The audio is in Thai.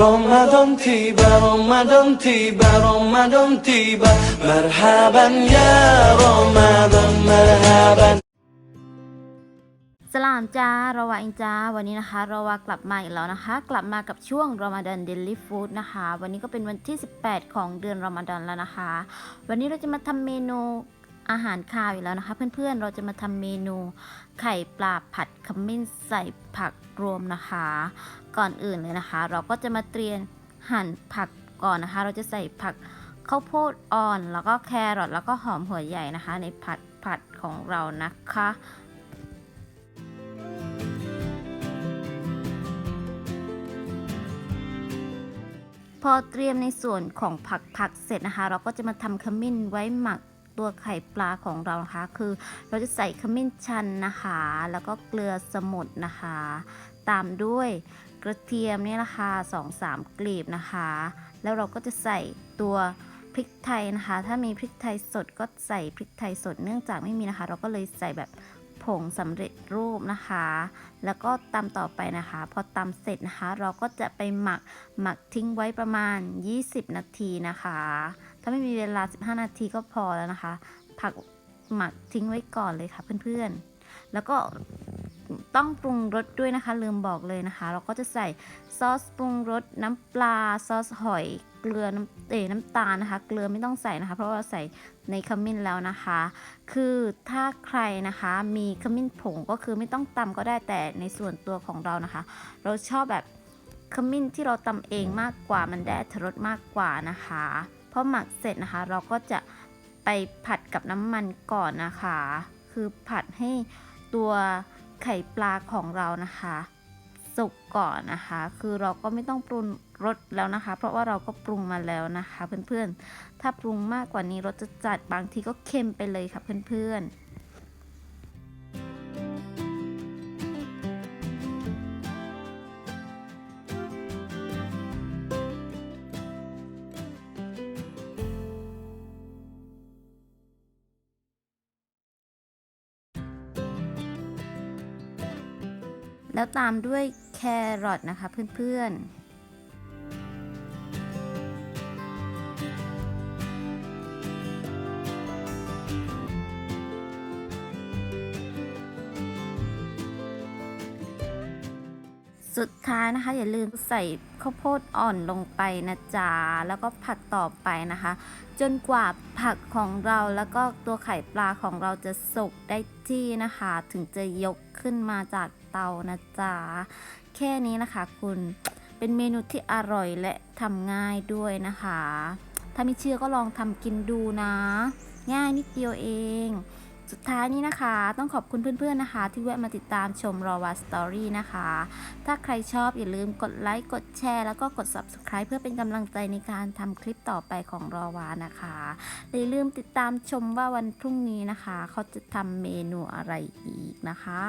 رمضان تيبا رمضان تيبا رمضان تيبا مرحبا يا رمضان مرحبا สลามจ้ารอวาอิงจ้าวันนี้นะคะรอวากลับมาอีกแล้วนะคะ กลับมากับช่วงรอมฎอนเดลิฟู้ดนะคะ วันนี้ก็เป็นวันที่ 18 ของเดือนรอมฎอนแล้วนะคะ วันนี้เราจะมาทำเมนู อาหารคาวอีกแล้วนะคะ เพื่อนๆ เราจะมาทำเมนูไข่ปลาผัดขมิ้นใส่ผักรวมนะคะ ก่อนอื่นเลยนะคะ เราก็จะมาเตรียมหั่นผักก่อนนะคะ เราจะใส่ผักข้าวโพดอ่อน แล้วก็แครอทแล้วก็หอมหัวใหญ่นะคะ ในผัดผัดของเรานะคะพอเตรียมในส่วนของผักผักเสร็จนะคะ เราก็จะมาทำขมิ้นไว้หมัก ตัวไข่ปลาของเรานะคะ คือเราจะใส่ขมิ้นชันนะคะ แล้วก็เกลือสมุนนะคะ ตามด้วยกระเทียมนี่นะคะสองสามกลีบนะคะ แล้วเราก็จะใส่ตัวพริกไทยนะคะ ถ้ามีพริกไทยสดก็ใส่พริกไทยสด เนื่องจากไม่มีนะคะ เราก็เลยใส่แบบผงสำเร็จรูปนะคะ แล้วก็ตำต่อไปนะคะ พอตำเสร็จนะคะ เราก็จะไปหมักหมักทิ้งไว้ประมาณ 20 นาทีนะคะ ถ้าไม่มีเวลา 15 นาทีก็พอแล้วนะคะ ผักหมักทิ้งไว้ก่อนเลยค่ะเพื่อนๆ แล้วก็ต้องปรุงรสด้วยนะคะ ลืมบอกเลยนะคะ เราก็จะใส่ซอสปรุงรสน้ำปลาซอสหอยเกลือน้ำเออน้ำตาลนะคะ เกลือไม่ต้องใส่นะคะ เพราะว่าเราใส่ในขมิ้นแล้วนะคะ คือถ้าใครนะคะมีขมิ้นผงก็คือไม่ต้องตำก็ได้แต่ในส่วนตัวของเรานะคะ เราชอบแบบขมิ้นที่เราตำเองมากกว่ามันได้อรรถรสมากกว่านะคะ พอหมักเสร็จนะคะ เราก็จะไปผัดกับน้ำมันก่อนนะคะ คือผัดให้ตัวไข่ปลาของเรานะคะ สุกก่อนนะคะ คือเราก็ไม่ต้องปรุงรสแล้วนะคะ เพราะว่าเราก็ปรุงมาแล้วนะคะ เพื่อนๆ ถ้าปรุงมากกว่านี้รสจะจัดบางทีก็เค็มไปเลยค่ะเพื่อนๆ แล้วตามด้วยแครอทนะคะเพื่อนๆ สุดท้ายนะคะ อย่าลืมใส่ข้าวโพดอ่อนลงไปนะจ๊ะแล้วก็ผัดต่อไปนะคะ จนกว่าผักของเราแล้วก็ตัวไข่ปลาของเราจะสุกได้ที่นะคะ ถึงจะยกขึ้นมาจากเตานะจ๊ะแค่นี้นะคะคุณเป็นเมนูที่อร่อยและทำง่ายด้วยนะคะ ถ้าไม่เชื่อก็ลองทำกินดูนะ ง่ายนิดเดียวเอง สุดท้ายนี้นะคะ ต้องขอบคุณเพื่อนๆนะคะ ที่แวะมาติดตามชมรอวาสตอรี่นะคะ ถ้าใครชอบอย่าลืมกดไลค์กดแชร์แล้วก็กด subscribe เพื่อเป็นกำลังใจในการทำคลิปต่อไปของรอวานะคะอย่าลืมติดตามชมว่าวันพรุ่งนี้นะคะ เขาจะทำเมนูอะไรอีกนะคะ